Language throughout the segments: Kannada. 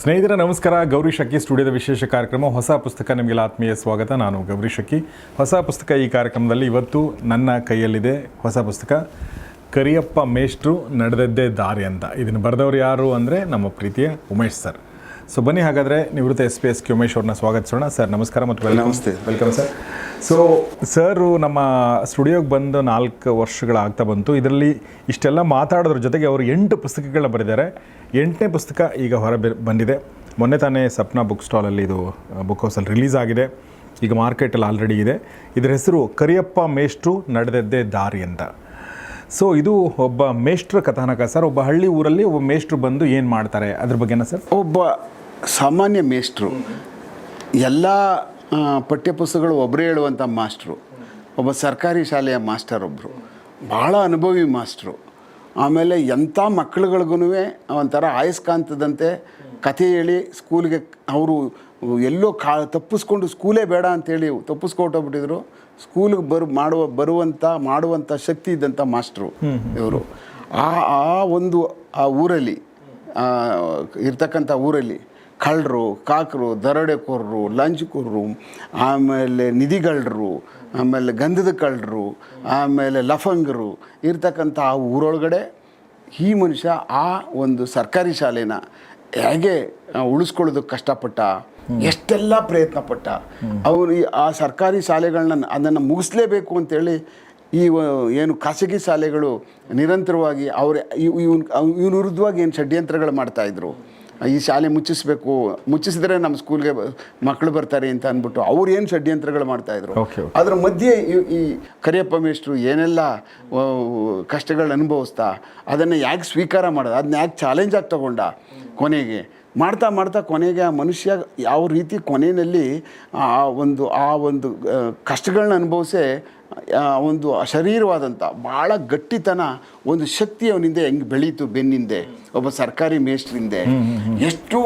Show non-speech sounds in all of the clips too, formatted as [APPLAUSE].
ಸ್ನೇಹಿತರೆ, ನಮಸ್ಕಾರ. ಗೌರಿ ಶಕ್ಕಿ ಸ್ಟುಡಿಯೋದ ವಿಶೇಷ ಕಾರ್ಯಕ್ರಮ ಹೊಸ ಪುಸ್ತಕ ನಿಮಗೆಲ್ಲ ಆತ್ಮೀಯ ಸ್ವಾಗತ. ನಾನು ಗೌರಿ ಶಕ್ಕಿ ಹೊಸ ಪುಸ್ತಕ ಈ ಕಾರ್ಯಕ್ರಮದಲ್ಲಿ ಇವತ್ತು ನನ್ನ ಕೈಯಲ್ಲಿದೆ. ಹೊಸ ಪುಸ್ತಕ, ಕರಿಯಪ್ಪ ಮೇಷ್ಟ್ರು ನಡೆದದ್ದೇ ದಾರಿ ಅಂತ. ಇದನ್ನು ಬರೆದವರು ಯಾರು ಅಂದರೆ ನಮ್ಮ ಪ್ರೀತಿಯ ಉಮೇಶ್ ಸರ್. ಸೊ ಬನ್ನಿ ಹಾಗಾದರೆ ನಿವೃತ್ತ S P S K Umesh ಅವ್ರನ್ನ ಸ್ವಾಗತಿಸೋಣ. ಸರ್ ನಮಸ್ಕಾರ ಮತ್ತು ವೆಲ್ಕಮ್ ನಮಸ್ತೆ. ವೆಲ್ಕಮ್ ಸರ್ ಸೊ ಸರು ನಮ್ಮ ಸ್ಟುಡಿಯೋಗೆ ಬಂದು ನಾಲ್ಕು ವರ್ಷಗಳಾಗ್ತಾ ಬಂತು. ಇದರಲ್ಲಿ ಇಷ್ಟೆಲ್ಲ ಮಾತಾಡೋದ್ರ ಜೊತೆಗೆ ಅವರು ಎಂಟು ಪುಸ್ತಕಗಳನ್ನ ಬರೆದಿದ್ದಾರೆ. ಎಂಟನೇ ಪುಸ್ತಕ ಈಗ ಹೊರ ಬಂದಿದೆ. ಮೊನ್ನೆ ತಾನೇ ಸಪ್ನಾ ಬುಕ್ ಸ್ಟಾಲಲ್ಲಿ ಇದು ಬುಕ್ ಹೌಸಲ್ಲಿ ರಿಲೀಸ್ ಆಗಿದೆ. ಈಗ ಮಾರ್ಕೆಟಲ್ಲಿ ಆಲ್ರೆಡಿ ಇದೆ. ಇದರ ಹೆಸರು ಕರಿಯಪ್ಪ ಮೇಷ್ಟ್ರು ನಡೆದದ್ದೇ ದಾರಿ ಅಂತ. ಸೊ ಇದು ಒಬ್ಬ ಮೇಷ್ಟ್ರ ಕಥಾನಕ. ಸರ್ ಒಬ್ಬ ಹಳ್ಳಿ ಊರಲ್ಲಿ ಒಬ್ಬ ಮೇಷ್ಟ್ರು ಬಂದು ಏನು ಮಾಡ್ತಾರೆ? ಅದ್ರ ಬಗ್ಗೆನ ಸರ್ ಒಬ್ಬ ಸಾಮಾನ್ಯ ಮೇಷ್ಟ್ರು. ಎಲ್ಲ ಪಠ್ಯಪುಸ್ತಕಗಳು ಒಬ್ಬರೇ ಹೇಳುವಂಥ ಮಾಸ್ಟ್ರು ಒಬ್ಬ ಸರ್ಕಾರಿ ಶಾಲೆಯ ಮಾಸ್ಟರ್ ಒಬ್ಬರು ಭಾಳ ಅನುಭವಿ ಮಾಸ್ಟ್ರು ಆಮೇಲೆ ಎಂಥ ಮಕ್ಕಳುಗಳಿಗೂ ಒಂಥರ ಆಯಸ್ಕಾಂತದಂತೆ ಕಥೆ ಹೇಳಿ ಸ್ಕೂಲ್ಗೆ ಅವರು ಎಲ್ಲೋ ಕಾ ತಪ್ಪಿಸ್ಕೊಂಡು ಸ್ಕೂಲೇ ಬೇಡ ಅಂತೇಳಿ ತಪ್ಪಿಸ್ಕೊಟ್ಟೋಗ್ಬಿಟ್ಟಿದ್ರು ಸ್ಕೂಲ್ಗೆ ಬರು ಮಾಡುವ ಬರುವಂಥ ಮಾಡುವಂಥ ಶಕ್ತಿ ಇದ್ದಂಥ ಮಾಸ್ಟ್ರು ಇವರು. ಆ ಆ ಒಂದು, ಆ ಊರಲ್ಲಿ ಇರ್ತಕ್ಕಂಥ ಊರಲ್ಲಿ ಕಳ್ಳರು, ಕಾಕರು, ದರೋಡೆಕೋರರು, ಲಂಚ್ಕೋರರು, ಆಮೇಲೆ ನಿಧಿಗಳರು, ಆಮೇಲೆ ಗಂಧದ ಕಳ್ಳರು, ಆಮೇಲೆ ಲಫಂಗರು ಇರ್ತಕ್ಕಂಥ ಆ ಊರೊಳಗಡೆ ಈ ಮನುಷ್ಯ ಆ ಒಂದು ಸರ್ಕಾರಿ ಶಾಲೆನ ಹೇಗೆ ಉಳಿಸ್ಕೊಳ್ಳೋದಕ್ಕೆ ಕಷ್ಟಪಟ್ಟ ಎಷ್ಟೆಲ್ಲ ಪ್ರಯತ್ನ ಪಟ್ಟ ಅವರು ಈ- ಆ ಸರ್ಕಾರಿ ಶಾಲೆಗಳನ್ನ ಅದನ್ನು ಮುಗಿಸ್ಲೇಬೇಕು ಅಂತೇಳಿ ಈ ಏನು ಖಾಸಗಿ ಶಾಲೆಗಳು ನಿರಂತರವಾಗಿ ಅವ್ರ ಇವನ್ ಇವನ ವಿರುದ್ಧವಾಗಿ ಏನು ಷಡ್ಯಂತ್ರಗಳು ಮಾಡ್ತಾಯಿದ್ರು ಈ ಶಾಲೆ ಮುಚ್ಚಿಸ್ಬೇಕು ಮುಚ್ಚಿಸಿದ್ರೆ ನಮ್ಮ ಸ್ಕೂಲ್ಗೆ ಮಕ್ಕಳು ಬರ್ತಾರೆ ಅಂತ ಅಂದ್ಬಿಟ್ಟು ಅವ್ರು ಏನು ಷಡ್ಯಂತ್ರಗಳು ಮಾಡ್ತಾಯಿದ್ರು ಅದರ ಮಧ್ಯೆ ಈ- ಕರಿಯಪ್ಪ ಮೇಷ್ಟ್ರು ಏನೆಲ್ಲ ಕಷ್ಟಗಳನ್ನ ಅನುಭವಿಸ್ತಾ ಅದನ್ನು ಯಾಕೆ ಸ್ವೀಕಾರ ಮಾಡೋದು ಅದನ್ನ ಯಾಕೆ ಚಾಲೆಂಜ್ ಆಗಿ ತಗೊಂಡ ಕೊನೆಗೆ? ಮಾಡ್ತಾ ಮಾಡ್ತಾ ಕೊನೆಗೆ ಆ ಮನುಷ್ಯ ಯಾವ ರೀತಿ ಕೊನೆಯಲ್ಲಿ ಆ ಒಂದು ಆ ಒಂದು ಕಷ್ಟಗಳನ್ನ ಅನುಭವಿಸೇ ಆ ಒಂದು ಅಶರೀರವಾದಂಥ ಭಾಳ ಗಟ್ಟಿತನ ಒಂದು ಶಕ್ತಿ ಅವನಿಂದ ಹೆಂಗೆ ಬೆಳೀತು ಬೆನ್ನಿಂದೆ ಒಬ್ಬ ಸರ್ಕಾರಿ ಮೇಷ್ಟ್ರಿಂದೆ ಎಷ್ಟು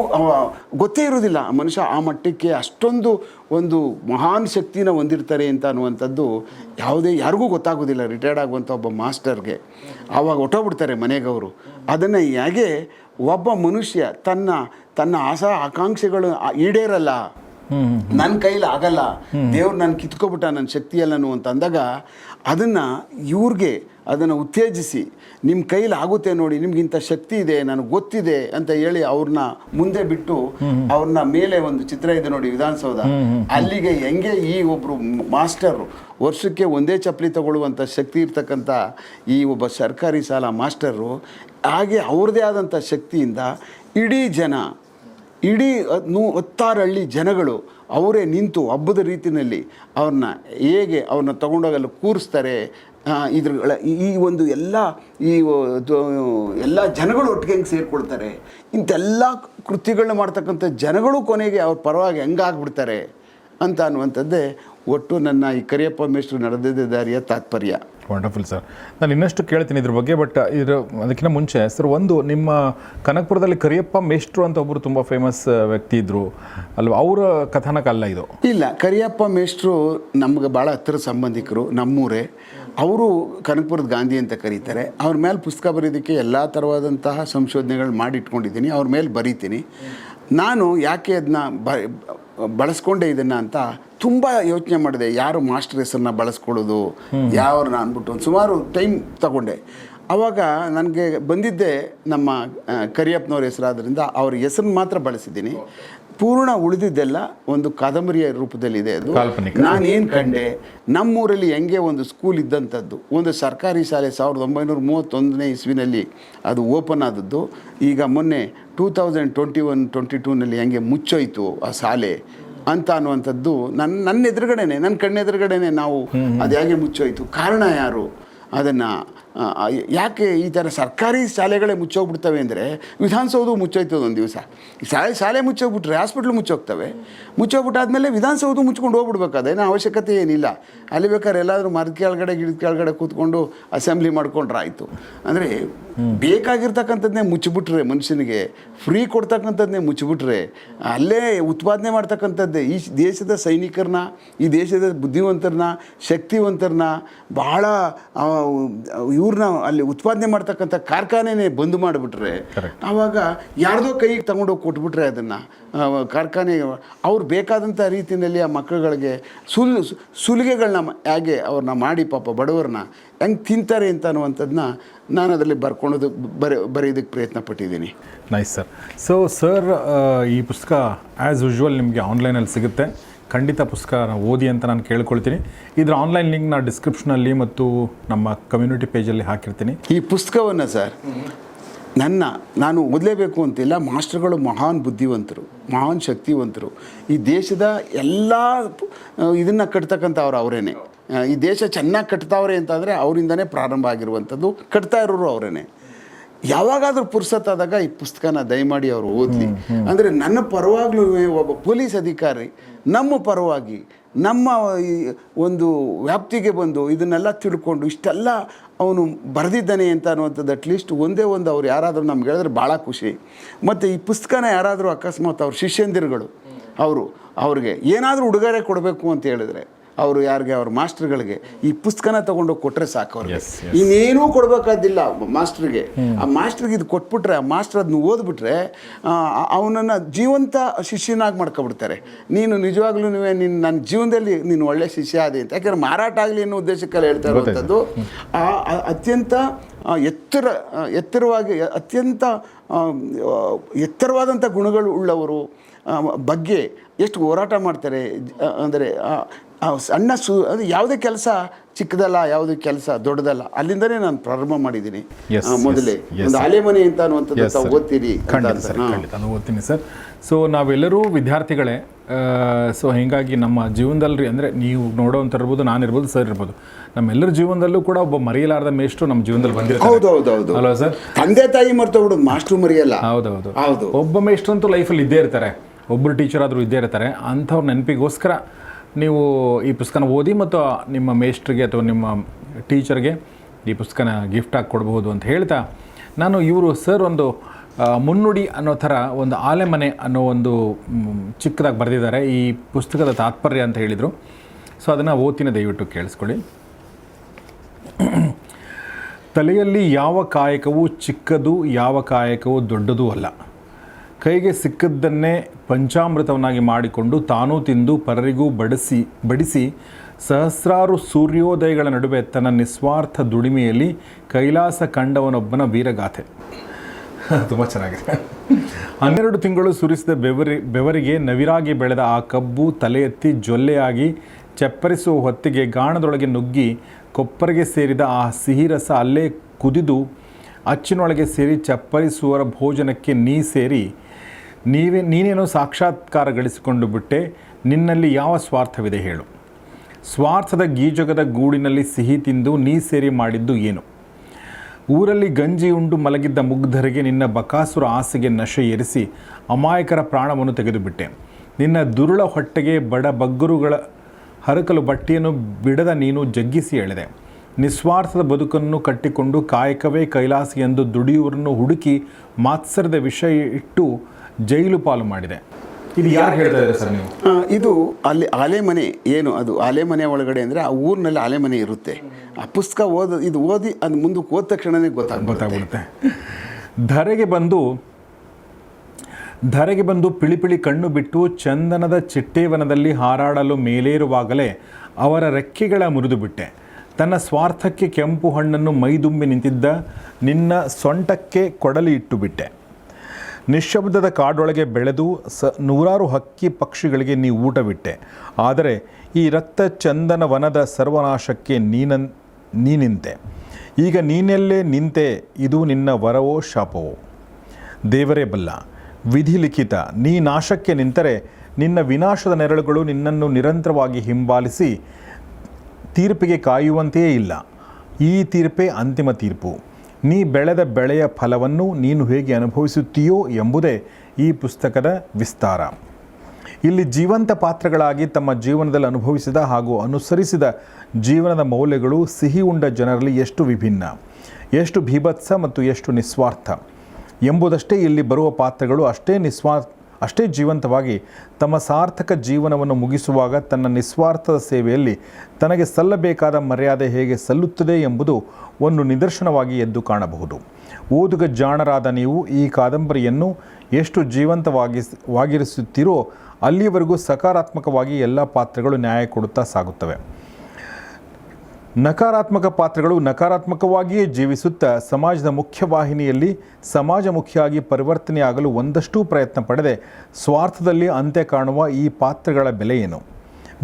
ಗೊತ್ತೇ ಇರೋದಿಲ್ಲ ಆ ಮನುಷ್ಯ ಆ ಮಟ್ಟಕ್ಕೆ ಅಷ್ಟೊಂದು ಒಂದು ಮಹಾನ್ ಶಕ್ತಿನ ಹೊಂದಿರ್ತಾರೆ ಅಂತ ಅನ್ನುವಂಥದ್ದು ಯಾವುದೇ ಯಾರಿಗೂ ಗೊತ್ತಾಗೋದಿಲ್ಲ ರಿಟೈರ್ಡ್ ಆಗುವಂಥ ಒಬ್ಬ ಮಾಸ್ಟರ್ಗೆ. ಆವಾಗ ಹೊಟ್ಟೋಗ್ಬಿಡ್ತಾರೆ ಮನೆಗವರು. ಅದನ್ನು ಹೇಗೆ ಒಬ್ಬ ಮನುಷ್ಯ ತನ್ನ ತನ್ನ ಆಸಾ ಆಕಾಂಕ್ಷೆಗಳು ಈಡೇರಲ್ಲ. ನನ್ನ ಕೈಲಿ ಆಗಲ್ಲ. ದೇವ್ರು ನಾನು ಕಿತ್ಕೊಬಿಟ್ಟ ನನ್ನ ಶಕ್ತಿಯಲ್ಲನು ಅಂತ ಅಂದಾಗ ಅದನ್ನು ಇವ್ರಿಗೆ ಅದನ್ನು ಉತ್ತೇಜಿಸಿ ನಿಮ್ಮ ಕೈಲಿ ಆಗುತ್ತೆ ನೋಡಿ, ನಿಮ್ಗಿಂತ ಶಕ್ತಿ ಇದೆ, ನನಗೆ ಗೊತ್ತಿದೆ ಅಂತ ಹೇಳಿ ಅವ್ರನ್ನ ಮುಂದೆ ಬಿಟ್ಟು ಅವ್ರನ್ನ ಮೇಲೆ ಒಂದು ಚಿತ್ರ ಇದೆ ನೋಡಿ ವಿಧಾನಸೌಧ. ಅಲ್ಲಿಗೆ ಹೆಂಗೆ ಈ ಒಬ್ಬರು ಮಾಸ್ಟರು ವರ್ಷಕ್ಕೆ ಒಂದೇ ಚಪ್ಪಲಿ ತಗೊಳ್ಳುವಂಥ ಶಕ್ತಿ ಇರ್ತಕ್ಕಂಥ ಈ ಒಬ್ಬ ಸರ್ಕಾರಿ ಸಾಲ ಮಾಸ್ಟರು ಹಾಗೆ ಅವ್ರದ್ದೇ ಆದಂಥ ಶಕ್ತಿಯಿಂದ ಇಡೀ ಜನ, ಇಡೀ ನೂ ಹತ್ತಾರಳ್ಳಿ ಜನಗಳು ಅವರೇ ನಿಂತು ಹಬ್ಬದ ರೀತಿಯಲ್ಲಿ ಅವ್ರನ್ನ ಹೇಗೆ ಅವ್ರನ್ನ ತಗೊಂಡೋಗಲು ಕೂರಿಸ್ತಾರೆ ಇದ್ರ, ಈ- ಒಂದು ಎಲ್ಲ, ಈ ಎಲ್ಲ ಜನಗಳು ಒಟ್ಟಿಗೆ ಹೆಂಗೆ ಸೇರಿಕೊಳ್ತಾರೆ, ಇಂಥೆಲ್ಲ ಕೃತಿಗಳನ್ನ ಮಾಡ್ತಕ್ಕಂಥ ಜನಗಳು ಕೊನೆಗೆ ಅವ್ರ ಪರವಾಗಿ ಹೆಂಗಾಗ್ಬಿಡ್ತಾರೆ ಅಂತ ಅನ್ನುವಂಥದ್ದೇ ಒಟ್ಟು ನನ್ನ ಈ ಕರಿಯಪ್ಪ ಮೇಷ್ಟ್ರು ನಡೆದಿದ್ದ ದಾರಿಯ ತಾತ್ಪರ್ಯ. ವಂಡರ್ಫುಲ್ ಸರ್ ನಾನು ಇನ್ನಷ್ಟು ಕೇಳ್ತೀನಿ ಇದ್ರ ಬಗ್ಗೆ ಬಟ್ ಇದ್ರ, ಅದಕ್ಕಿಂತ ಮುಂಚೆ ಸರ್ ಒಂದು ನಿಮ್ಮ ಕನಕಪುರದಲ್ಲಿ ಕರಿಯಪ್ಪ ಮೇಷ್ಟ್ರು ಅಂತ ಒಬ್ಬರು ತುಂಬ ಫೇಮಸ್ ವ್ಯಕ್ತಿ ಇದ್ರು, ಅಲ್ವಾ? ಅವರ ಕಥಾನಕ ಅಲ್ಲ ಇದು? ಇಲ್ಲ, ಕರಿಯಪ್ಪ ಮೇಷ್ಟ್ರು ನಮ್ಗೆ ಭಾಳ ಹತ್ತಿರ ಸಂಬಂಧಿಕರು, ನಮ್ಮೂರೇ. ಅವರು ಕನಕಪುರದ ಗಾಂಧಿ ಅಂತ ಕರೀತಾರೆ. ಅವ್ರ ಮೇಲೆ ಪುಸ್ತಕ ಬರೆಯೋದಕ್ಕೆ ಎಲ್ಲ ಥರವಾದಂತಹ ಸಂಶೋಧನೆಗಳು ಮಾಡಿಟ್ಕೊಂಡಿದ್ದೀನಿ. ಅವ್ರ ಮೇಲೆ ಬರೀತೀನಿ. ನಾನು ಯಾಕೆ ಅದನ್ನ ಬ ಬಳಸ್ಕೊಂಡೆ ಇದನ್ನು ಅಂತ ತುಂಬ ಯೋಚನೆ ಮಾಡಿದೆ. ಯಾರು ಮಾಸ್ಟರ್ ಹೆಸರನ್ನ ಬಳಸ್ಕೊಳ್ಳೋದು ಯಾವ್ರನ್ನ ಅಂದ್ಬಿಟ್ಟು ಒಂದು ಸುಮಾರು ಟೈಮ್ ತಗೊಂಡೆ. ಆವಾಗ ನನಗೆ ಬಂದಿದ್ದೆ ನಮ್ಮ ಕರಿಯಪ್ಪನವ್ರ ಹೆಸರಾದ್ರಿಂದ ಅವ್ರ ಹೆಸರನ್ನ ಮಾತ್ರ ಬಳಸಿದ್ದೀನಿ. ಪೂರ್ಣ ಉಳಿದಿದ್ದೆಲ್ಲ ಒಂದು ಕಾದಂಬರಿಯ ರೂಪದಲ್ಲಿದೆ ಅದು. ನಾನೇನು ಕಂಡೆ ನಮ್ಮೂರಲ್ಲಿ ಹೆಂಗೆ ಒಂದು ಸ್ಕೂಲ್ ಇದ್ದಂಥದ್ದು ಒಂದು ಸರ್ಕಾರಿ ಶಾಲೆ ಸಾವಿರದ ಒಂಬೈನೂರ ಮೂವತ್ತೊಂದನೇ ಇಸ್ವಿನಲ್ಲಿ ಅದು ಓಪನ್ ಆದದ್ದು. ಈಗ ಮೊನ್ನೆ two thousand twenty one twenty ಟೂನಲ್ಲಿ ಹೆಂಗೆ ಮುಚ್ಚೋಯ್ತು ಆ ಶಾಲೆ ಅಂತ ಅನ್ನುವಂಥದ್ದು ನನ್ನ ನನ್ನ ಎದುರುಗಡೆನೆ ನನ್ನ ಕಣ್ಣೆದುರುಗಡೆನೆ ನಾವು ಅದು ಹೇಗೆ ಮುಚ್ಚೋಯ್ತು? ಕಾರಣ ಯಾರು? ಅದನ್ನು ಯಾಕೆ ಈ ಥರ ಸರ್ಕಾರಿ ಶಾಲೆಗಳೇ ಮುಚ್ಚೋಗ್ಬಿಡ್ತವೆ ಅಂದರೆ ವಿಧಾನಸೌಧವು ಮುಚ್ಚೋಯ್ತದೆ ಒಂದು ದಿವಸ. ಶಾಲೆ ಶಾಲೆ ಮುಚ್ಚೋಗ್ಬಿಟ್ರೆ ಹಾಸ್ಪಿಟ್ಲು ಮುಚ್ಚೋಗ್ತವೆ. ಮುಚ್ಚೋಗ್ಬಿಟ್ಟಾದ್ಮೇಲೆ ವಿಧಾನಸೌಧ ಮುಚ್ಕೊಂಡು ಹೋಗ್ಬಿಡ್ಬೇಕು ಏನೋ ಅವಶ್ಯಕತೆ ಏನಿಲ್ಲ. ಅಲ್ಲಿ ಬೇಕಾದ್ರೆ ಎಲ್ಲಾದರೂ ಮರದ ಕೆಳಗಡೆ, ಗಿಡದ ಕೆಳಗಡೆ ಕೂತ್ಕೊಂಡು ಅಸೆಂಬ್ಲಿ ಮಾಡ್ಕೊಂಡ್ರೆ ಆಯಿತು ಅಂದರೆ ಬೇಕಾಗಿರ್ತಕ್ಕಂಥದ್ದನ್ನೇ ಮುಚ್ಚಿಬಿಟ್ರೆ ಮನುಷ್ಯನಿಗೆ, ಫ್ರೀ ಕೊಡ್ತಕ್ಕಂಥದ್ದನ್ನೇ ಮುಚ್ಚಿಬಿಟ್ರೆ, ಅಲ್ಲೇ ಉತ್ಪಾದನೆ ಮಾಡ್ತಕ್ಕಂಥದ್ದೇ ಈ ದೇಶದ ಸೈನಿಕರನ್ನ, ಈ ದೇಶದ ಬುದ್ಧಿವಂತರನ್ನ, ಶಕ್ತಿವಂತರನ್ನ ಬಹಳ ಇವ್ರನ್ನ ಅಲ್ಲಿ ಉತ್ಪಾದನೆ ಮಾಡ್ತಕ್ಕಂಥ ಕಾರ್ಖಾನೆನೇ ಬಂದ್ ಮಾಡಿಬಿಟ್ರೆ ಆವಾಗ ಯಾರ್ದೋ ಕೈಗೆ ತಗೊಂಡೋಗಿ ಕೊಟ್ಬಿಟ್ರೆ ಅದನ್ನು ಕಾರ್ಖಾನೆ ಅವ್ರು ಬೇಕಾದಂಥ ರೀತಿಯಲ್ಲಿ ಆ ಮಕ್ಕಳುಗಳಿಗೆ ಸುಲ್ ಸುಲಿಗೆಗಳನ್ನ ಹೇಗೆ ಅವ್ರನ್ನ ಮಾಡಿ ಪಾಪ ಬಡವ್ರನ್ನ ಹೆಂಗೆ ತಿಂತಾರೆ ಅಂತ ಅನ್ನುವಂಥದ್ದನ್ನ ನಾನು ಅದರಲ್ಲಿ ಬರ್ಕೊಳೋದು ಬರೆ ಬರೆಯೋದಕ್ಕೆ ಪ್ರಯತ್ನ ಪಟ್ಟಿದ್ದೀನಿ ನೈಸ್ ಸರ್ ಸೊ ಸರ್ ಈ ಪುಸ್ತಕ ಆ್ಯಸ್ ಯೂಶ್ವಲ್ ನಿಮಗೆ ಆನ್ಲೈನಲ್ಲಿ ಸಿಗುತ್ತೆ. ಖಂಡಿತ ಪುಸ್ತಕ ಓದಿ ಅಂತ ನಾನು ಕೇಳ್ಕೊಳ್ತೀನಿ. ಇದರ ಆನ್ಲೈನ್ ಲಿಂಕ್ ನಾನು ಡಿಸ್ಕ್ರಿಪ್ಷನಲ್ಲಿ ಮತ್ತು ನಮ್ಮ ಕಮ್ಯುನಿಟಿ ಪೇಜಲ್ಲಿ ಹಾಕಿರ್ತೀನಿ. ಈ ಪುಸ್ತಕವನ್ನು ಸರ್, ನನ್ನ, ನಾನು ಓದಲೇಬೇಕು ಅಂತಿಲ್ಲ, ಮಾಸ್ಟರ್ಗಳು ಮಹಾನ್ ಬುದ್ಧಿವಂತರು, ಮಹಾನ್ ಶಕ್ತಿವಂತರು. ಈ ದೇಶದ ಎಲ್ಲ, ಇದನ್ನು ಕಟ್ತಕ್ಕಂಥವ್ರು ಅವರೇನೆ. ಈ ದೇಶ ಚೆನ್ನಾಗಿ ಕಟ್ತಾವ್ರೆ ಅಂತಂದರೆ ಅವರಿಂದನೇ ಪ್ರಾರಂಭ ಆಗಿರುವಂಥದ್ದು ಕಟ್ತಾ ಇರೋರು ಅವರೇನೆ. ಯಾವಾಗಾದ್ರೂ ಪುರ್ಸತ್ತಾದಾಗ ಈ ಪುಸ್ತಕನ ದಯಮಾಡಿ ಅವರು ಓದಲಿ. ಅಂದರೆ ನನ್ನ ಪರವಾಗ್ಲೂ ಒಬ್ಬ ಪೊಲೀಸ್ ಅಧಿಕಾರಿ, ನಮ್ಮ ಪರವಾಗಿ, ನಮ್ಮ ಒಂದು ವ್ಯಾಪ್ತಿಗೆ ಬಂದು ಇದನ್ನೆಲ್ಲ ತಿಳ್ಕೊಂಡು ಇಷ್ಟೆಲ್ಲ ಅವನು ಬರೆದಿದ್ದಾನೆ ಅಂತ ಅನ್ನುವಂಥದ್ದು ಅಟ್ಲೀಸ್ಟ್ ಒಂದೇ ಒಂದು ಅವ್ರು ಯಾರಾದರೂ ನಮ್ಗೆ ಹೇಳಿದ್ರೆ ಭಾಳ ಖುಷಿ. ಮತ್ತು ಈ ಪುಸ್ತಕನ ಯಾರಾದರೂ ಅಕಸ್ಮಾತ್ ಅವ್ರ ಶಿಷ್ಯಂದಿರುಗಳು, ಅವರು ಅವ್ರಿಗೆ ಏನಾದರೂ ಉಡುಗೊರೆ ಕೊಡಬೇಕು ಅಂತ ಹೇಳಿದ್ರೆ ಅವರು ಯಾರಿಗೆ? ಅವ್ರ ಮಾಸ್ಟರ್ಗಳಿಗೆ. ಈ ಪುಸ್ತಕನ ತಗೊಂಡೋಗಿ ಕೊಟ್ಟರೆ ಸಾಕು ಅವ್ರಿಗೆ. ಇನ್ನೇನೂ ಕೊಡಬೇಕಾದಿಲ್ಲ ಮಾಸ್ಟ್ರಿಗೆ. ಆ ಮಾಸ್ಟ್ರಿಗೆ ಇದು ಕೊಟ್ಬಿಟ್ರೆ ಆ ಮಾಸ್ಟರ್ ಅದನ್ನ ಓದ್ಬಿಟ್ರೆ ಅವನನ್ನು ಜೀವಂತ ಶಿಷ್ಯನಾಗಿ ಮಾಡ್ಕೊಬಿಡ್ತಾರೆ. ನೀನು ನಿಜವಾಗ್ಲೂ ನೀನು ನನ್ನ ಜೀವನದಲ್ಲಿ ನೀನು ಒಳ್ಳೆ ಶಿಷ್ಯ ಆದಿ ಅಂತ. ಯಾಕಂದ್ರೆ ಮಾರಾಟ ಆಗಲಿ ಅನ್ನೋ ಉದ್ದೇಶಕ್ಕೆಲ್ಲ ಹೇಳ್ತಾ ಇರುವಂಥದ್ದು. ಅತ್ಯಂತ ಎತ್ತರ ಎತ್ತರವಾಗಿ ಅತ್ಯಂತ ಎತ್ತರವಾದಂಥ ಗುಣಗಳು ಉಳ್ಳವರು ಬಗ್ಗೆ ಎಷ್ಟು ಹೋರಾಟ ಮಾಡ್ತಾರೆ ಅಂದರೆ ಸಣ್ಣ ಸು ಅದು ಯಾವುದೇ ಕೆಲಸ ಚಿಕ್ಕದಲ್ಲ ಯಾವುದೇ ಕೆಲಸ ದೊಡ್ಡದಲ್ಲ ಅಲ್ಲಿಂದನೇ ನಾನು ಪ್ರಾರಂಭ ಮಾಡಿದ್ದೀನಿ. ಮೊದಲೇ. ಒಂದು ಅಲೆಮನೆ ಅಂತ ಅನ್ನುವಂಥದ್ದು ಅಂತ ಖಂಡಿತ ಅಂತ. ಸರ್ ಖಂಡಿತ. ನಾನು ಓದ್ತೀನಿ ಸರ್. ಸೊ ನಾವೆಲ್ಲರೂ ವಿದ್ಯಾರ್ಥಿಗಳೇ ಸೊ ಹೀಗಾಗಿ ನಮ್ಮ ಜೀವನದಲ್ಲಿ ಅಂದರೆ ನೀವು ನೋಡೋವಂಥ ಇರ್ಬೋದು ನಾನು ಇರ್ಬೋದು ಸರ್ ಇರ್ಬೋದು. ನಮ್ಮೆಲ್ಲರ ಜೀವನದಲ್ಲೂ ಕೂಡ ಒಬ್ಬ ಮರೆಯಲಾರದ ಮೇಷ್ಟ್ರು ನಮ್ಮ ಜೀವನದಲ್ಲಿ ಬಂದಿರ್ತಾರೆ. ಹೌದು ಹೌದು ಹೌದು ಅಲ್ವಾ ಸರ್? ತಂದೆ ತಾಯಿ ಮರ್ತೋಗ್ಬಿಡೋದು ಮಾಸ್ಟ್ರು ಮರಿಯಲ್ಲ. ಹೌದೌದು. ಹೌದು. ಒಬ್ಬ ಮೇಷ್ಟ್ರಂತೂ ಲೈಫಲ್ಲಿ ಇದ್ದೇ ಇರ್ತಾರೆ. ಒಬ್ಬರು ಟೀಚರ್ ಆದರೂ ಇದ್ದೇ ಇರ್ತಾರೆ. ಅಂಥವ್ರ ನೆನಪಿಗೋಸ್ಕರ ನೀವು ಈ ಪುಸ್ತಕನ ಓದಿ ಮತ್ತು ನಿಮ್ಮ ಮೇಸ್ಟ್ರಿಗೆ ಅಥವಾ ನಿಮ್ಮ ಟೀಚರ್ಗೆ ಈ ಪುಸ್ತಕನ ಗಿಫ್ಟ್ ಆಗಿ ಕೊಡಬಹುದು ಅಂತ ಹೇಳ್ತಾ ನಾನು ಇವರು ಸರ್ ಒಂದು ಮುನ್ನುಡಿ ಅನ್ನೋ ಥರ ಒಂದು ಆಲೆಮನೆ ಅನ್ನೋ ಒಂದು ಚಿಕ್ಕದಾಗಿ ಬರೆದಿದ್ದಾರೆ. ಈ ಪುಸ್ತಕದ ತಾತ್ಪರ್ಯ ಅಂತ ಹೇಳಿದರು. ಸೊ, ಅದನ್ನು ಓದ್ತೀನಿ, ದಯವಿಟ್ಟು ಕೇಳಿಸ್ಕೊಳ್ಳಿ. ತಲೆಯಲ್ಲಿ ಯಾವ ಕಾಯಕವೂ ಚಿಕ್ಕದು, ಯಾವ ಕಾಯಕವೂ ದೊಡ್ಡದೂ ಅಲ್ಲ. ಕೈಗೆ ಸಿಕ್ಕದ್ದನ್ನೇ ಪಂಚಾಮೃತವನ್ನಾಗಿ ಮಾಡಿಕೊಂಡು ತಾನೂ ತಿಂದು ಪರರಿಗೂ ಬಡಿಸಿ ಬಡಿಸಿ ಸಹಸ್ರಾರು ಸೂರ್ಯೋದಯಗಳ ನಡುವೆ ತನ್ನ ನಿಸ್ವಾರ್ಥ ದುಡಿಮೆಯಲ್ಲಿ ಕೈಲಾಸ ಕಂಡವನೊಬ್ಬನ ವೀರಗಾಥೆ. [LAUGHS] ತುಂಬ ಚೆನ್ನಾಗಿದೆ. ಹನ್ನೆರಡು ತಿಂಗಳು ಸುರಿಸಿದ ಬೆವರಿ, ಬೆವರಿಗೆ ನವಿರಾಗಿ ಬೆಳೆದ ಆ ಕಬ್ಬು ತಲೆ ಎತ್ತಿ ಜೊಲ್ಲೆಯಾಗಿ ಚಪ್ಪರಿಸುವ ಹೊತ್ತಿಗೆ ಗಾಣದೊಳಗೆ ನುಗ್ಗಿ ಕೊಪ್ಪರಿಗೆ ಸೇರಿದ ಆ ಸಿಹಿ ರಸ ಅಲ್ಲೇ ಕುದಿದು ಅಚ್ಚಿನೊಳಗೆ ಸೇರಿ ಚಪ್ಪರಿಸುವರ ಭೋಜನಕ್ಕೆ ನೀ ಸೇರಿ ನೀವೇ, ನೀನೇನೋ ಸಾಕ್ಷಾತ್ಕಾರ ಗಳಿಸಿಕೊಂಡು ಬಿಟ್ಟೆ, ನಿನ್ನಲ್ಲಿ ಯಾವ ಸ್ವಾರ್ಥವಿದೆ ಹೇಳು. ಸ್ವಾರ್ಥದ ಗೀಜಗದ ಗೂಡಿನಲ್ಲಿ ಸಿಹಿ ತಿಂದು ನೀ ಸೇರಿ ಮಾಡಿದ್ದು ಏನು? ಊರಲ್ಲಿ ಗಂಜಿ ಉಂಡು ಮಲಗಿದ್ದ ಮುಗ್ಧರಿಗೆ ನಿನ್ನ ಬಕಾಸುರ ಆಸೆಗೆ ನಶೆ ಏರಿಸಿ ಅಮಾಯಕರ ಪ್ರಾಣವನ್ನು ತೆಗೆದುಬಿಟ್ಟೆ. ನಿನ್ನ ದುರುಳ ಹೊಟ್ಟೆಗೆ ಬಡ ಬಗ್ಗುರುಗಳ ಹರಕಲು ಬಟ್ಟೆಯನ್ನು ಬಿಡದ ನೀನು ಜಗ್ಗಿಸಿ ಎಳೆದೆ. ನಿಸ್ವಾರ್ಥದ ಬದುಕನ್ನು ಕಟ್ಟಿಕೊಂಡು ಕಾಯಕವೇ ಕೈಲಾಸ ಎಂದು ದುಡಿಯುವರನ್ನು ಹುಡುಕಿ ಮಾತ್ಸರದ ವಿಷಯ ಇಟ್ಟು ಜೈಲು ಪಾಲು ಮಾಡಿದೆ. ಇದು ಯಾರು ಹೇಳ್ತಾ ಇದ್ದಾರೆ ಸರ್ ನೀವು? ಇದು ಅಲ್ಲಿ ಆಲೆಮನೆ ಏನು ಅದು? ಆಲೆಮನೆ ಒಳಗಡೆ ಅಂದರೆ ಆ ಊರಿನಲ್ಲಿ ಆಲೆಮನೆ ಇರುತ್ತೆ. ಆ ಪುಸ್ತಕ ಓದ ಇದು ಓದಿ ಅದು ಮುಂದಕ್ಕೆ ಓದ ತಕ್ಷಣವೇ ಗೊತ್ತಾಗ ಗೊತ್ತಾಗ್ಬಿಡುತ್ತೆ. ಧರೆಗೆ ಬಂದು ಧರೆಗೆ ಬಂದು ಪಿಳಿಪಿಳಿ ಕಣ್ಣು ಬಿಟ್ಟು ಚಂದನದ ಚಿಟ್ಟೇವನದಲ್ಲಿ ಹಾರಾಡಲು ಮೇಲೇರುವಾಗಲೇ ಅವರ ರೆಕ್ಕೆಗಳ ಮುರಿದು ಬಿಟ್ಟೆ. ತನ್ನ ಸ್ವಾರ್ಥಕ್ಕೆ ಕೆಂಪು ಹಣ್ಣನ್ನು ಮೈದುಂಬಿ ನಿಂತಿದ್ದ ನಿನ್ನ ಸೊಂಟಕ್ಕೆ ಕೊಡಲಿ ಇಟ್ಟು ಬಿಟ್ಟೆ. ನಿಶ್ಶಬ್ದದ ಕಾಡೊಳಗೆ ಬೆಳೆದು ಸ ನೂರಾರು ಹಕ್ಕಿ ಪಕ್ಷಿಗಳಿಗೆ ನೀ ಊಟವಿಟ್ಟೆ. ಆದರೆ ಈ ರಕ್ತ ಚಂದನ ವನದ ಸರ್ವನಾಶಕ್ಕೆ ನೀನನ್ ನೀನಿಂತೆ ಈಗ ನೀನೆಲ್ಲೇ ನಿಂತೆ, ಇದು ನಿನ್ನ ವರವೋ ಶಾಪವೋ. ದೇವರೇ ಬಲ್ಲ, ವಿಧಿ ಲಿಖಿತ, ನೀ ನಾಶಕ್ಕೆ ನಿಂತರೆ ನಿನ್ನ ವಿನಾಶದ ನೆರಳುಗಳು ನಿನ್ನನ್ನು ನಿರಂತರವಾಗಿ ಹಿಂಬಾಲಿಸಿ ತೀರ್ಪಿಗೆ ಕಾಯುವಂತೆಯೇ ಇಲ್ಲ. ಈ ತೀರ್ಪೇ ಅಂತಿಮ ತೀರ್ಪು. ನೀ ಬೆಳೆದ ಬೆಳೆಯ ಫಲವನ್ನು ನೀನು ಹೇಗೆ ಅನುಭವಿಸುತ್ತೀಯೋ ಎಂಬುದೇ ಈ ಪುಸ್ತಕದ ವಿಸ್ತಾರ. ಇಲ್ಲಿ ಜೀವಂತ ಪಾತ್ರಗಳಾಗಿ ತಮ್ಮ ಜೀವನದಲ್ಲಿ ಅನುಭವಿಸಿದ ಹಾಗೂ ಅನುಸರಿಸಿದ ಜೀವನದ ಮೌಲ್ಯಗಳು ಸಿಹಿ ಉಂಡ ಜನರಲ್ಲಿ ಎಷ್ಟು ವಿಭಿನ್ನ, ಎಷ್ಟು ಭೀಭತ್ಸ ಮತ್ತು ಎಷ್ಟು ನಿಸ್ವಾರ್ಥ ಎಂಬುದಷ್ಟೇ ಇಲ್ಲಿ ಬರುವ ಪಾತ್ರಗಳು ಅಷ್ಟೇ ನಿಸ್ವಾರ್ ಅಷ್ಟೇ ಜೀವಂತವಾಗಿ ತಮ್ಮ ಸಾರ್ಥಕ ಜೀವನವನ್ನು ಮುಗಿಸುವಾಗ ತನ್ನ ನಿಸ್ವಾರ್ಥದ ಸೇವೆಯಲ್ಲಿ ತನಗೆ ಸಲ್ಲಬೇಕಾದ ಮರ್ಯಾದೆ ಹೇಗೆ ಸಲ್ಲುತ್ತದೆ ಎಂಬುದು ಒಂದು ನಿದರ್ಶನವಾಗಿ ಎದ್ದು ಕಾಣಬಹುದು. ಓದುಗ ಜಾಣರಾದ ನೀವು ಈ ಕಾದಂಬರಿಯನ್ನು ಎಷ್ಟು ಜೀವಂತವಾಗಿ ವಾಗಿರಿಸುತ್ತೀರೋ ಅಲ್ಲಿಯವರೆಗೂ ಸಕಾರಾತ್ಮಕವಾಗಿ ಎಲ್ಲ ಪಾತ್ರಗಳು ನ್ಯಾಯ ಕೊಡುತ್ತಾ ಸಾಗುತ್ತವೆ. ನಕಾರಾತ್ಮಕ ಪಾತ್ರಗಳು ನಕಾರಾತ್ಮಕವಾಗಿಯೇ ಜೀವಿಸುತ್ತಾ ಸಮಾಜದ ಮುಖ್ಯವಾಹಿನಿಯಲ್ಲಿ ಸಮಾಜಮುಖಿಯಾಗಿ ಪರಿವರ್ತನೆಯಾಗಲು ಒಂದಷ್ಟು ಪ್ರಯತ್ನ ಪಡೆದೆ. ಸ್ವಾರ್ಥದಲ್ಲಿ ಅಂತ್ಯ ಕಾಣುವ ಈ ಪಾತ್ರಗಳ ಬೆಲೆ ಏನು?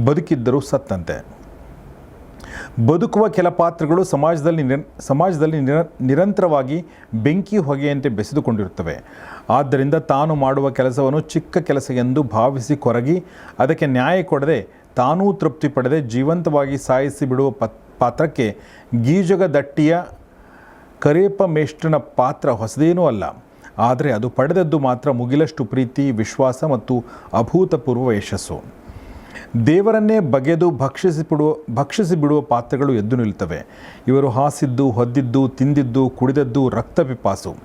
ಬದುಕಿದ್ದರೂ ಸತ್ತಂತೆ. ಬದುಕುವ ಕೆಲ ಪಾತ್ರಗಳು ಸಮಾಜದಲ್ಲಿ ನಿರ್, ಸಮಾಜದಲ್ಲಿ ನಿರ, ನಿರಂತರವಾಗಿ ಬೆಂಕಿ ಹೊಗೆಯಂತೆ ಬೆಸೆದುಕೊಂಡಿರುತ್ತವೆ. ಆದ್ದರಿಂದ ತಾನು ಮಾಡುವ ಕೆಲಸವನ್ನು ಚಿಕ್ಕ ಕೆಲಸ ಎಂದು ಭಾವಿಸಿ ಕೊರಗಿ, ಅದಕ್ಕೆ ನ್ಯಾಯ ಕೊಡದೆ ತಾನೂ ತೃಪ್ತಿ ಪಡೆದೆ ಜೀವಂತವಾಗಿ ಸಾಯಿಸಿ ಬಿಡುವ ಪತ್ ಪಾತ್ರಕ್ಕೆ ಗೀಜಗ ದಟ್ಟಿಯ ಕರೇಪ ಮೇಷ್ಟನ ಪಾತ್ರ ಹೊಸದೇನೂ ಅಲ್ಲ. ಆದರೆ ಅದು ಪಡೆದದ್ದು ಮಾತ್ರ ಮುಗಿಲಷ್ಟು ಪ್ರೀತಿ, ವಿಶ್ವಾಸ ಮತ್ತು ಅಭೂತಪೂರ್ವ ಯಶಸ್ಸು. ದೇವರನ್ನೇ ಬಗೆದು ಭಕ್ಷಿಸಿ ಬಿಡುವ ಭಕ್ಷಿಸಿ ಬಿಡುವ ಪಾತ್ರಗಳು ಎದ್ದು ನಿಲ್ಲುತ್ತವೆ ಇವರು ಹಾಸಿದ್ದು, ಹೊದ್ದಿದ್ದು, ತಿಂದಿದ್ದು, ಕುಡಿದದ್ದು ರಕ್ತ ಪಿಪಾಸು.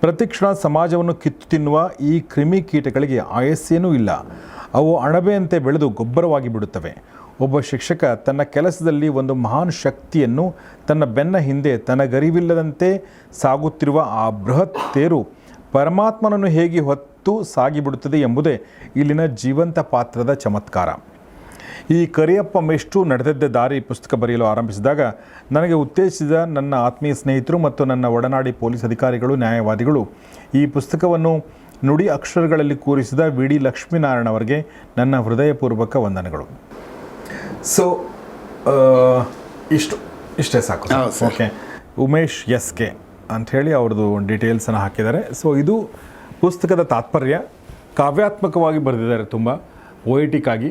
ಪ್ರತಿಕ್ಷಣ ಸಮಾಜವನ್ನು ಕಿತ್ತು ತಿನ್ನುವ ಈ ಕ್ರಿಮಿಕೀಟಗಳಿಗೆ ಆಯಸ್ಸೇನೂ ಇಲ್ಲ. ಅವು ಅಣಬೆಯಂತೆ ಬೆಳೆದು ಗೊಬ್ಬರವಾಗಿ ಬಿಡುತ್ತವೆ. ಒಬ್ಬ ಶಿಕ್ಷಕ ತನ್ನ ಕೆಲಸದಲ್ಲಿ ಒಂದು ಮಹಾನ್ ಶಕ್ತಿಯನ್ನು ತನ್ನ ಬೆನ್ನ ಹಿಂದೆ ತನಗರಿವಿಲ್ಲದಂತೆ ಸಾಗುತ್ತಿರುವ ಆ ಬೃಹತ್ ತೇರು ಪರಮಾತ್ಮನನ್ನು ಹೇಗೆ ಹೊತ್ತು ಸಾಗಿಬಿಡುತ್ತದೆ ಎಂಬುದೇ ಇಲ್ಲಿನ ಜೀವಂತ ಪಾತ್ರದ ಚಮತ್ಕಾರ. ಈ ಕರಿಯಪ್ಪ ಮೆಷ್ಟು ನಡೆದದ್ದ ದಾರಿ ಪುಸ್ತಕ ಬರೆಯಲು ಆರಂಭಿಸಿದಾಗ ನನಗೆ ಉತ್ತೇಜಿಸಿದ ನನ್ನ ಆತ್ಮೀಯ ಸ್ನೇಹಿತರು ಮತ್ತು ನನ್ನ ಒಡನಾಡಿ ಪೊಲೀಸ್ ಅಧಿಕಾರಿಗಳು, ನ್ಯಾಯವಾದಿಗಳು ಈ ಪುಸ್ತಕವನ್ನು ನುಡಿ ಅಕ್ಷರಗಳಲ್ಲಿ ಕೂರಿಸಿದ ವಿ. ಡಿ. ಲಕ್ಷ್ಮೀನಾರಾಯಣ ಅವರಿಗೆ ನನ್ನ ಹೃದಯಪೂರ್ವಕ ವಂದನೆಗಳು. ಸೊ ಇಷ್ಟು ಇಷ್ಟೇ ಸಾಕು. ಓಕೆ ಉಮೇಶ್ ಎಸ್ ಕೆ ಅಂಥೇಳಿ ಅವ್ರದ್ದು ಡೀಟೇಲ್ಸನ್ನು ಹಾಕಿದ್ದಾರೆ. ಸೊ ಇದು ಪುಸ್ತಕದ ತಾತ್ಪರ್ಯ. ಕಾವ್ಯಾತ್ಮಕವಾಗಿ ಬರೆದಿದ್ದಾರೆ ತುಂಬ ಪೊಯಿಟಿಕ್ ಆಗಿ.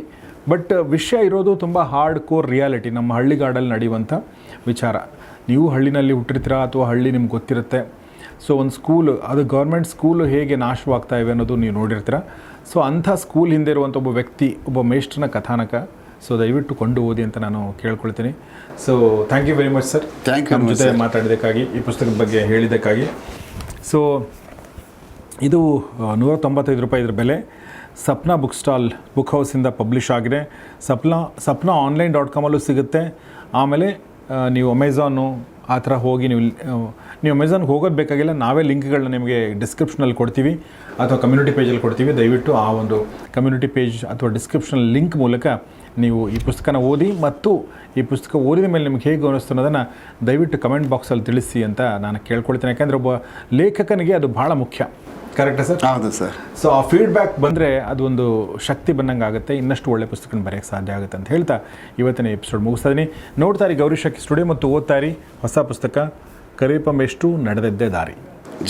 ಬಟ್ ವಿಷಯ ಇರೋದು ತುಂಬ ಹಾರ್ಡ್ ಕೋರ್ ರಿಯಾಲಿಟಿ ನಮ್ಮ ಹಳ್ಳಿಗಾಡಲ್ಲಿ ನಡೆಯುವಂಥ ವಿಚಾರ. ನೀವು ಹಳ್ಳಿನಲ್ಲಿ ಹುಟ್ಟಿರ್ತೀರಾ ಅಥವಾ ಹಳ್ಳಿ ನಿಮ್ಗೆ ಗೊತ್ತಿರುತ್ತೆ? ಸೊ ಒಂದು ಸ್ಕೂಲ್ ಅದು ಗೌರ್ಮೆಂಟ್ ಸ್ಕೂಲು ಹೇಗೆ ನಾಶವಾಗ್ತಾ ಇವೆ ಅನ್ನೋದು ನೀವು ನೋಡಿರ್ತೀರ. ಸೊ ಅಂಥ ಸ್ಕೂಲ್ ಹಿಂದೆ ಇರುವಂಥ ಒಬ್ಬ ವ್ಯಕ್ತಿ ಒಬ್ಬ ಮೇಷ್ಟ್ರನ ಕಥಾನಕ. ಸೊ ದಯವಿಟ್ಟು ಕೊಂಡು ಓದಿ ಅಂತ ನಾನು ಕೇಳ್ಕೊಳ್ತೀನಿ. So thank you very much sir thank you ನಮ್ಮ ಜೊತೆ ಮಾತಾಡೋದಕ್ಕಾಗಿ ಮಾತಾಡಿದ್ದಕ್ಕಾಗಿ ಈ ಪುಸ್ತಕದ ಬಗ್ಗೆ ಹೇಳಿದ್ದಕ್ಕಾಗಿ. ಸೊ ಇದು ನೂರ ತೊಂಬತ್ತೈದು ರೂಪಾಯಿ ಇದ್ರ ಬೆಲೆ. ಸಪ್ನಾ ಬುಕ್ ಸ್ಟಾಲ್ ಬುಕ್ ಹೌಸಿಂದ ಪಬ್ಲಿಷ್ ಆಗಿದೆ. ಸಪ್ನಾ ಸಪ್ನಾ ಆನ್ಲೈನ್ ಡಾಟ್ ಕಾಮಲ್ಲೂ ಸಿಗುತ್ತೆ. ಆಮೇಲೆ ನೀವು ಅಮೆಝಾನು ಆ ಥರ ಹೋಗಿ ನೀವು ನೀವು ಅಮೆಝಾನ್ಗೆ ಹೋಗೋದು ಬೇಕಾಗಿಲ್ಲ, ನಾವೇ ಲಿಂಕ್ಗಳನ್ನ ನಿಮಗೆ ಡಿಸ್ಕ್ರಿಪ್ಷನಲ್ಲಿ ಕೊಡ್ತೀವಿ ಅಥವಾ ಕಮ್ಯುನಿಟಿ ಪೇಜಲ್ಲಿ ಕೊಡ್ತೀವಿ. ದಯವಿಟ್ಟು ಆ ಒಂದು ಕಮ್ಯುನಿಟಿ ಪೇಜ್ ಅಥವಾ ಡಿಸ್ಕ್ರಿಪ್ಷನ್ ಲಿಂಕ್ ಮೂಲಕ ನೀವು ಈ ಪುಸ್ತಕನ ಓದಿ ಮತ್ತು ಈ ಪುಸ್ತಕ ಓದಿದ ಮೇಲೆ ನಿಮ್ಗೆ ಹೇಗೆ ಅನ್ನಿಸ್ತು ಅನ್ನೋದನ್ನು ದಯವಿಟ್ಟು ಕಮೆಂಟ್ ಬಾಕ್ಸಲ್ಲಿ ತಿಳಿಸಿ ಅಂತ ನಾನು ಕೇಳ್ಕೊಳ್ತೇನೆ. ಯಾಕೆಂದರೆ ಒಬ್ಬ ಲೇಖಕನಿಗೆ ಅದು ಭಾಳ ಮುಖ್ಯ. ಕರೆಕ್ಟಾ ಸರ್? ಹೌದು ಸರ್. ಸೊ ಆ ಫೀಡ್ಬ್ಯಾಕ್ ಬಂದರೆ ಅದೊಂದು ಶಕ್ತಿ ಬಂದಂಗೆ ಆಗುತ್ತೆ. ಇನ್ನಷ್ಟು ಒಳ್ಳೆ ಪುಸ್ತಕನ ಬರೆಯೋಕ್ಕೆ ಸಾಧ್ಯ ಆಗುತ್ತೆ ಅಂತ ಹೇಳ್ತಾ ಇವತ್ತಿನ ಎಪಿಸೋಡ್ ಮುಗಿಸ್ತಾ ಇದ್ದೀನಿ ನೋಡ್ತಾ ಇರಿ ಗೌರಿ ಶಕ್ತಿ ಸ್ಟುಡಿಯೋ ಮತ್ತು ಓದ್ತಾರಿ ಹೊಸ ಪುಸ್ತಕ ಕರೀಪಮೆಷ್ಟು ನಡೆದದ್ದೇ ದಾರಿ.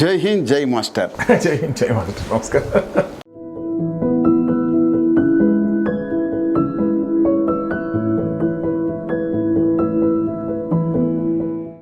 ಜೈ ಹಿಂದ್ ಜೈ ಮಾಸ್ಟರ್. [LAUGHS] ಜೈ ಹಿಂದ್ ಜೈ ಮಾಸ್ಟರ್. ನಮಸ್ಕಾರ.